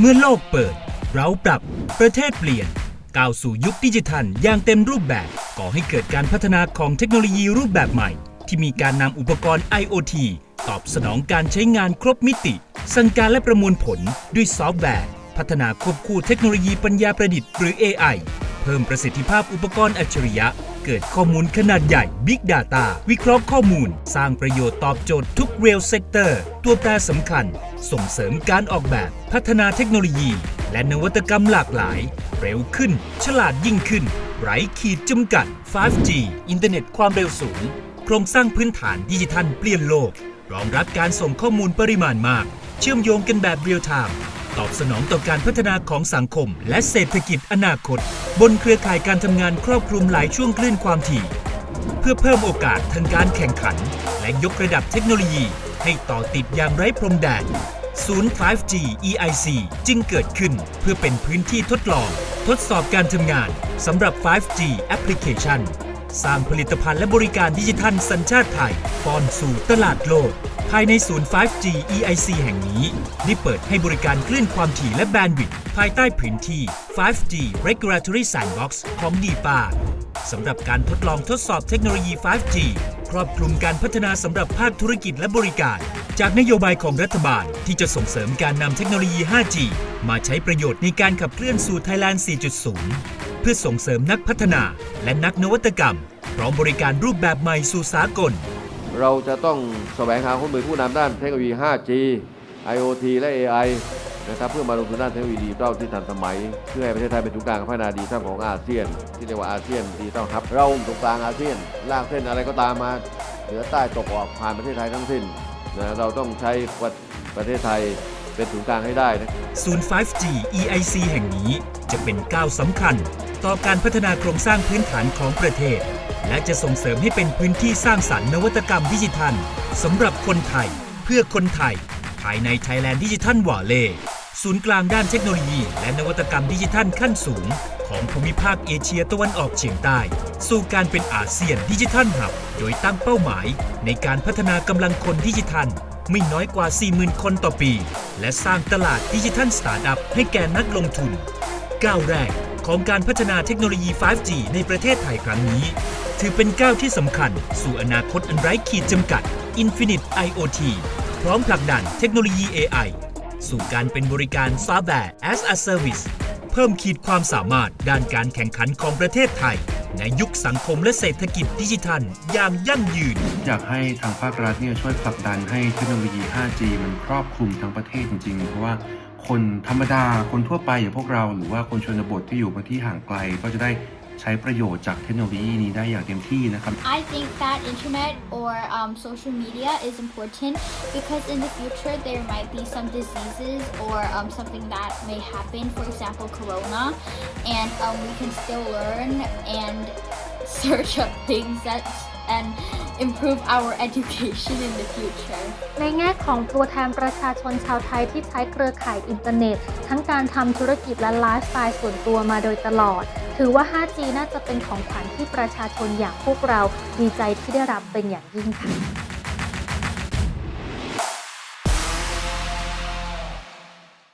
เมื่อโลกเปิด เราปรับ ประเทศเปลี่ยน ก้าวสู่ยุคดิจิทัลอย่างเต็มรูปแบบ ก่อให้เกิดการพัฒนาของเทคโนโลยีรูปแบบใหม่ ที่มีการนำอุปกรณ์ IoT ตอบสนองการใช้งานครบมิติ สั่งการและประมวลผลด้วยซอฟต์แวร์ พัฒนาควบคู่เทคโนโลยีปัญญาประดิษฐ์หรือ AI เพิ่มประสิทธิภาพอุปกรณ์อัจฉริยะ เกิดข้อมูลขนาดใหญ่ Big Data วิเคราะห์ข้อมูล สร้างประโยชน์ตอบโจทย์ทุก Real Sector ตัวแปรสำคัญ ส่งเสริมการออกแบบ พัฒนาเทคโนโลยี และนวัตกรรมหลากหลาย เร็วขึ้น ฉลาดยิ่งขึ้น ไร้ขีดจำกัด 5G อินเทอร์เน็ตความเร็วสูง โครงสร้างพื้นฐานดิจิทัลเปลี่ยนโลก รองรับการส่งข้อมูลปริมาณมาก เชื่อมโยงกันแบบเรียลไทม์ ตอบสนองต่อการพัฒนาของสังคม และเศรษฐกิจอนาคต บนเครือข่ายการทำงานครอบคลุมหลายช่วงคลื่นความถี่ เพื่อเพิ่มโอกาสทางการแข่งขัน และยกระดับเทคโนโลยี ให้ต่อติดอย่างไร้พรมแดนศูนย์ 5G EIC จึงเกิดขึ้นเพื่อเป็นพื้นที่ทดลอง ทดสอบการทำงานสำหรับ 5G Application สร้างผลิตภัณฑ์และบริการดิจิทัลสัญชาติไทยป้อนสู่ตลาดโลก ภายในศูนย์ 5G EIC แห่งนี้ ได้เปิดให้บริการคลื่นความถี่และแบนด์วิดต์ภายใต้พื้นที่ 5G Regulatory Sandbox ของดีปาสำหรับการทดลองทดสอบเทคโนโลยี 5G ครอบคลุมการพัฒนาสำหรับภาคธุรกิจและบริการ จากนโยบายของรัฐบาลที่จะส่งเสริมการนำเทคโนโลยี 5G มาใช้ประโยชน์ในการขับเคลื่อนสู่ Thailand 4.0 เพื่อส่งเสริมนักพัฒนาและนักนวัตกรรม พร้อมบริการรูปแบบใหม่สู่สากล เราจะต้องแสวงหาคนมือผู้นำด้านเทคโนโลยี 5G IoT และ AI นะครับเพื่อมาลงทุนด้านเทคโนโลยีดิจิทัลที่ทันสมัย เพื่อให้ประเทศไทยเป็นศูนย์กลางการพัฒนาดิจิทัลของอาเซียน ที่เรียกว่าอาเซียนดิจิทัลครับ เราตรงกลางอาเซียน ลากเส้นอะไรก็ตามมาเหนือใต้ตกออกผ่านประเทศไทยทั้งสิ้นนะเราต้องใช้ประเทศไทยเป็นศูนย์กลางให้ได้นะศูนย์ 5G EIC แห่งนี้จะเป็นก้าวสำคัญ ต่อการพัฒนาโครงสร้างพื้นฐานของประเทศ และจะส่งเสริมให้เป็นพื้นที่สร้างสรรค์นวัตกรรมดิจิทัลสำหรับคนไทย เพื่อคนไทย ภายใน Thailand Digital w a l l e y ศูนย์กลางด้านเทคโนโลยี และนวัตกรรมดิจิทัลขั้นสูง ของภูมิภาคเอเชียตะวันออกเฉียงใต้ สู่การเป็นอาเซียนดิจิทัลหับ โดยตั้งเป้าหมาย ในการพัฒนากำลังคนดิจิทัล ไม่น้อยกว่า 40,000 คนต่อปี และสร้างตลาดดิจิทัลสตาร์ทอัพให้แก่นักลงทุนก้าวแรก ของการพัฒนาเทคโนโลยี 5G ในประเทศไทยครั้งนี้ ถือเป็นก้าวที่สำคัญ สู่อนาคตอันไร้ขีดจำกัด Infinite IoT พร้อมผลักดันเทคโนโลยี AI สู่การเป็นบริการ Software as a Service เพิ่มขีดความสามารถด้านการแข่งขันของประเทศไทย ในยุคสังคมและเศรษฐกิจดิจิทัล อย่างยั่งยืน อยากให้ทางภาครัฐเนี่ยช่วยผลักดันให้เทคโนโลยี 5G มันครอบคลุมทั้งประเทศจริงๆ เพราะว่า คนธรรมดาคนทั่วไปอย่างพวกเราหรือว่าคนชนบทที่อยู่พื้นที่ห่างไกลก็จะได้ใช้ประโยชน์จากเทคโนโลยีนี้ได้อย่างเต็มที่นะครับ I think that internet or um, social media is important because in the future there might be some diseases or um, something that may happen, for example, corona, and um, we can still learn and search up things that and improve our education in the future. ในแง่ของตัวแทนประชาชนชาวไทยที่ใช้เครือข่ายอินเทอร์เน็ต ทั้งการทำธุรกิจและไลฟ์สไตล์ส่วนตัวมาโดยตลอด ถือว่า 5G น่าจะเป็นของขวัญที่ประชาชนอย่างพวกเราดีใจที่ได้รับเป็นอย่างยิ่งค่ะ